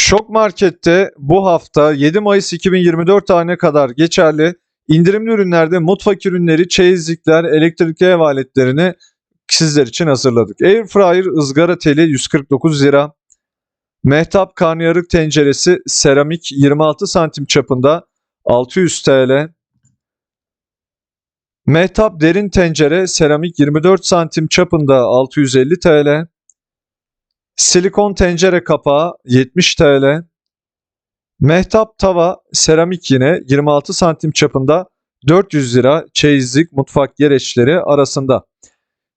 Şok Market'te bu hafta 7 Mayıs 2024 tarihine kadar geçerli indirimli ürünlerde mutfak ürünleri, çeyizlikler, elektrikli ev aletlerini sizler için hazırladık. Air Fryer ızgara teli 149 lira. Mehtap karnıyarık tenceresi seramik 26 santim çapında 600 TL. Mehtap derin tencere seramik 24 santim çapında 650 TL. Silikon tencere kapağı 70 TL. Mehtap tava seramik yine 26 santim çapında 400 lira çeyizlik mutfak gereçleri arasında.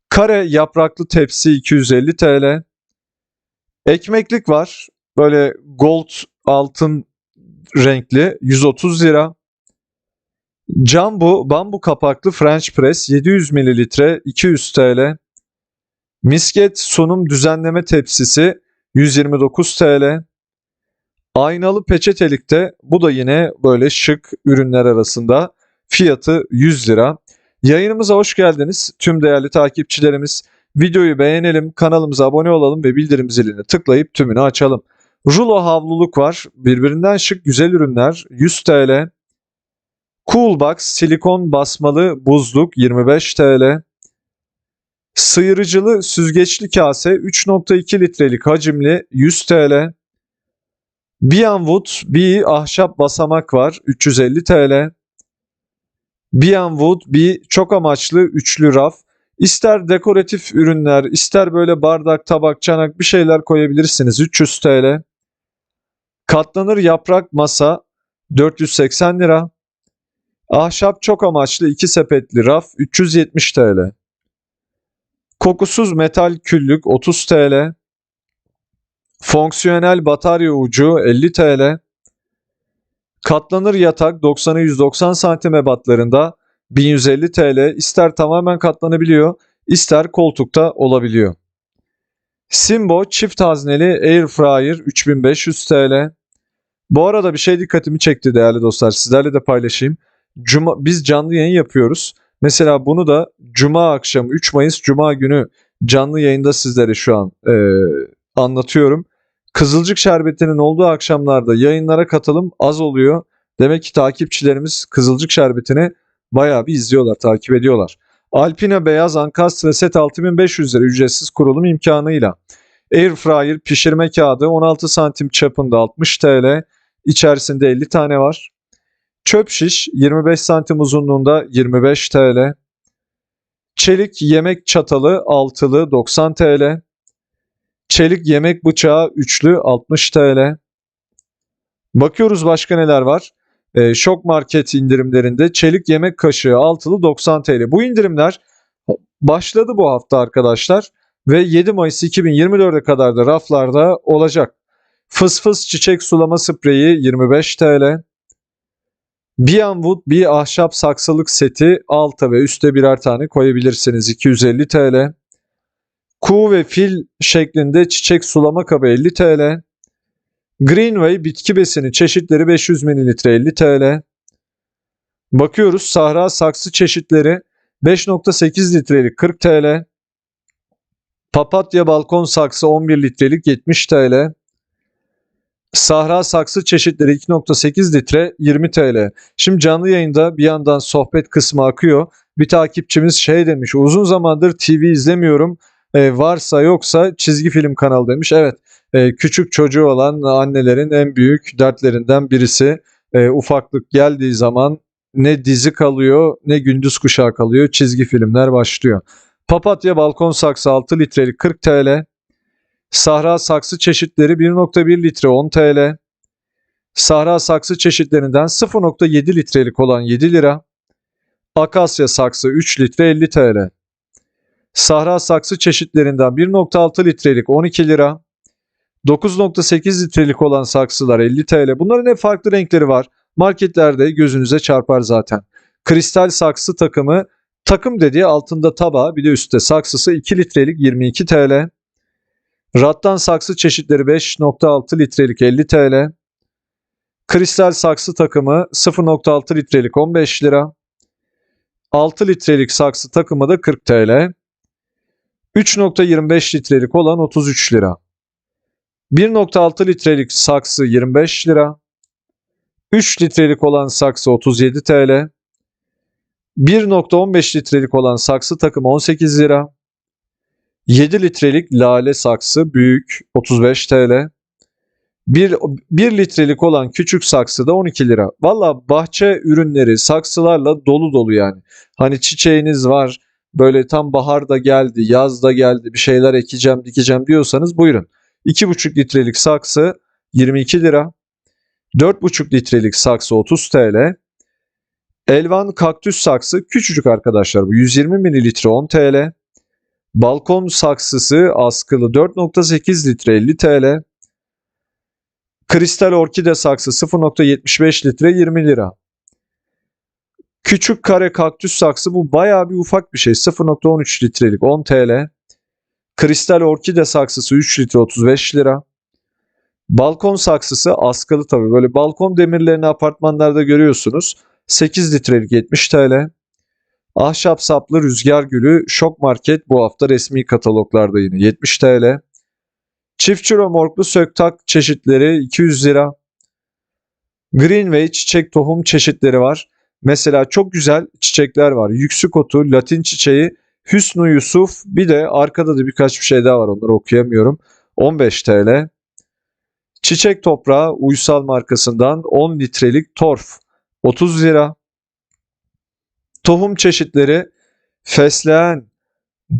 Kare yapraklı tepsi 250 TL. Ekmeklik var. Böyle gold altın renkli 130 lira. Jumbo bambu kapaklı French press 700 ml 200 TL. Misket sunum düzenleme tepsisi 129 TL. Aynalı peçetelikte bu da yine böyle şık ürünler arasında fiyatı 100 lira. Yayınımıza hoş geldiniz tüm değerli takipçilerimiz. Videoyu beğenelim, kanalımıza abone olalım ve bildirim zilini tıklayıp tümünü açalım. Rulo havluluk var. Birbirinden şık güzel ürünler 100 TL. Coolbox silikon basmalı buzluk 25 TL. Sıyırıcılı süzgeçli kase 3.2 litrelik hacimli 100 TL. Bianwood bir ahşap basamak var 350 TL. Bianwood bir çok amaçlı üçlü raf. İster dekoratif ürünler, ister böyle bardak, tabak, çanak bir şeyler koyabilirsiniz 300 TL. Katlanır yaprak masa 480 lira. Ahşap çok amaçlı iki sepetli raf 370 TL. Kokusuz metal küllük 30 TL. Fonksiyonel batarya ucu 50 TL. Katlanır yatak 90'a 190 santim ebatlarında 1150 TL. İster tamamen katlanabiliyor, ister koltukta olabiliyor. Simbo çift hazneli Air Fryer 3500 TL. Bu arada bir şey dikkatimi çekti değerli dostlar. Sizlerle de paylaşayım. Cuma, biz canlı yayın yapıyoruz. Mesela bunu da Cuma akşamı 3 Mayıs Cuma günü canlı yayında sizlere şu an e, anlatıyorum. Kızılcık şerbetinin olduğu akşamlarda yayınlara katılım az oluyor. Demek ki takipçilerimiz Kızılcık şerbetini bayağı bir izliyorlar, takip ediyorlar. Alpina beyaz ankastre set 6500 lira ücretsiz kurulum imkanıyla. Air fryer pişirme kağıdı 16 santim çapında 60 TL. İçerisinde 50 tane var. Çöp şiş 25 santim uzunluğunda 25 TL. Çelik yemek çatalı altılı 90 TL. Çelik yemek bıçağı üçlü 60 TL. Bakıyoruz başka neler var. Ee, şok market indirimlerinde çelik yemek kaşığı altılı 90 TL. Bu indirimler başladı bu hafta arkadaşlar ve 7 Mayıs 2024'e kadar da raflarda olacak. Fıs fıs çiçek sulama spreyi 25 TL. Bianwood bir ahşap saksılık seti alta ve üste birer tane koyabilirsiniz 250 TL. Kuğu ve fil şeklinde çiçek sulama kabı 50 TL. Greenway bitki besini çeşitleri 500 ml 50 TL. Bakıyoruz Sahra saksı çeşitleri 5.8 litrelik 40 TL. Papatya balkon saksı 11 litrelik 70 TL. Sahra saksı çeşitleri 2.8 litre 20 TL. Şimdi canlı yayında bir yandan sohbet kısmı akıyor. Bir takipçimiz şey demiş uzun zamandır TV izlemiyorum. Ee, varsa yoksa çizgi film kanalı demiş. Evet e, küçük çocuğu olan annelerin en büyük dertlerinden birisi. E, ufaklık geldiği zaman ne dizi kalıyor ne gündüz kuşağı kalıyor çizgi filmler başlıyor. Papatya balkon saksı 6 litrelik 40 TL. Sahra saksı çeşitleri 1.1 litre 10 TL. Sahra saksı çeşitlerinden 0.7 litrelik olan 7 lira. Akasya saksı 3 litre 50 TL. Sahra saksı çeşitlerinden 1.6 litrelik 12 lira. 9.8 litrelik olan saksılar 50 TL. Bunların hep farklı renkleri var. Marketlerde gözünüze çarpar zaten. Kristal saksı takımı takım dediği altında tabağı bir de üstte saksısı 2 litrelik 22 TL. Rattan saksı çeşitleri 5.6 litrelik 50 TL. Kristal saksı takımı 0.6 litrelik 15 lira. 6 litrelik saksı takımı da 40 TL. 3.25 litrelik olan 33 lira. 1.6 litrelik saksı 25 lira. 3 litrelik olan saksı 37 TL. 1.15 litrelik olan saksı takım 18 lira. 7 litrelik lale saksı büyük 35 TL. 1, 1 litrelik olan küçük saksı da 12 lira. Valla bahçe ürünleri saksılarla dolu dolu yani. Hani çiçeğiniz var böyle tam bahar da geldi yaz da geldi bir şeyler ekeceğim dikeceğim diyorsanız buyurun. 2,5 litrelik saksı 22 lira. 4,5 litrelik saksı 30 TL. Elvan kaktüs saksı küçücük arkadaşlar bu 120 mililitre 10 TL. Balkon saksısı askılı 4.8 litre 50 TL. Kristal orkide saksı 0.75 litre 20 lira. Küçük kare kaktüs saksı bu bayağı bir ufak bir şey 0.13 litrelik 10 TL. Kristal orkide saksısı 3 litre 35 lira. Balkon saksısı askılı tabii böyle balkon demirlerini apartmanlarda görüyorsunuz. 8 litrelik 70 TL. Ahşap saplı rüzgar gülü şok market bu hafta resmi kataloglarda yine 70 TL. Çiftçi romorklu söktak çeşitleri 200 lira. Greenway çiçek tohum çeşitleri var. Mesela çok güzel çiçekler var. Yüksük otu, latin çiçeği, Hüsnü Yusuf bir de arkada da birkaç bir şey daha var onları okuyamıyorum. 15 TL. Çiçek toprağı Uysal markasından 10 litrelik torf 30 lira. Tohum çeşitleri fesleğen,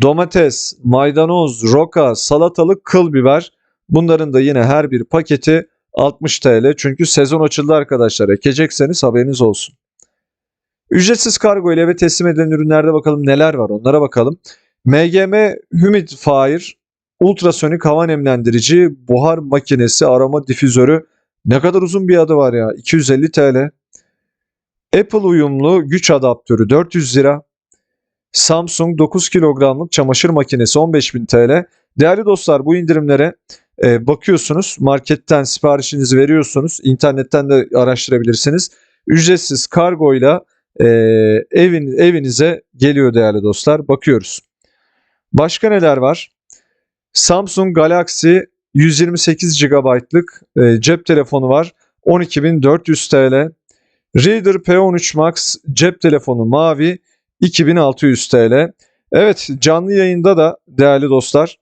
domates, maydanoz, roka, salatalık, kıl biber. Bunların da yine her bir paketi 60 TL. Çünkü sezon açıldı arkadaşlar. Ekecekseniz haberiniz olsun. Ücretsiz kargo ile eve teslim edilen ürünlerde bakalım neler var onlara bakalım. MGM Humidifier ultrasonik hava nemlendirici buhar makinesi arama difüzörü ne kadar uzun bir adı var ya 250 TL. Apple uyumlu güç adaptörü 400 lira. Samsung 9 kilogramlık çamaşır makinesi 15.000 TL. Değerli dostlar bu indirimlere e, bakıyorsunuz. Marketten siparişinizi veriyorsunuz. İnternetten de araştırabilirsiniz. Ücretsiz kargoyla e, evin, evinize geliyor değerli dostlar. Bakıyoruz. Başka neler var? Samsung Galaxy 128 GB'lık e, cep telefonu var. 12.400 TL. Reader P13 Max cep telefonu mavi 2600 TL. Evet canlı yayında da değerli dostlar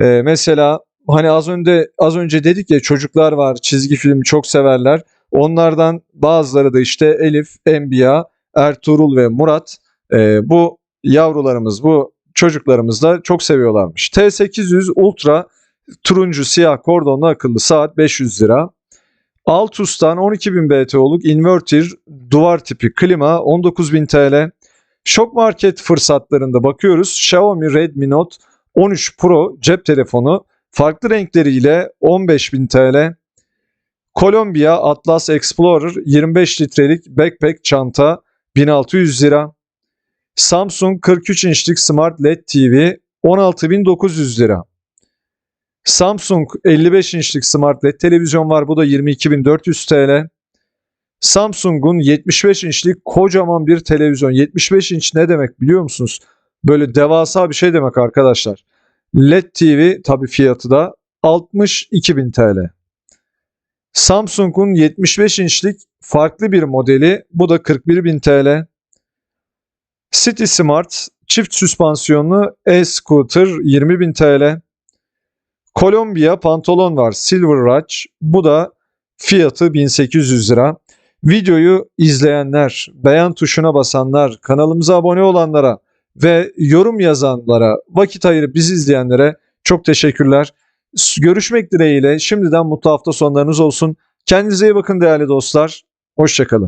e, mesela hani az önce az önce dedik ya çocuklar var çizgi filmi çok severler. Onlardan bazıları da işte Elif, Enbiya, Ertuğrul ve Murat e, bu yavrularımız bu çocuklarımız da çok seviyorlarmış. T800 Ultra turuncu siyah kordonlu akıllı saat 500 lira. Altus'tan 12.000 BTO'luk inverter duvar tipi klima 19.000 TL. Şok market fırsatlarında bakıyoruz. Xiaomi Redmi Note 13 Pro cep telefonu farklı renkleriyle 15.000 TL. Columbia Atlas Explorer 25 litrelik backpack çanta 1600 lira. Samsung 43 inçlik Smart LED TV 16.900 lira. Samsung 55 inçlik Smart LED televizyon var. Bu da 22.400 TL. Samsung'un 75 inçlik kocaman bir televizyon. 75 inç ne demek biliyor musunuz? Böyle devasa bir şey demek arkadaşlar. LED TV tabi fiyatı da 62.000 TL. Samsung'un 75 inçlik farklı bir modeli. Bu da 41.000 TL. City Smart çift süspansiyonlu e-scooter 20.000 TL. Columbia pantolon var Silver Rush. Bu da fiyatı 1800 lira. Videoyu izleyenler, beğen tuşuna basanlar, kanalımıza abone olanlara ve yorum yazanlara, vakit ayırıp bizi izleyenlere çok teşekkürler. Görüşmek dileğiyle şimdiden mutlu hafta sonlarınız olsun. Kendinize iyi bakın değerli dostlar. Hoşçakalın.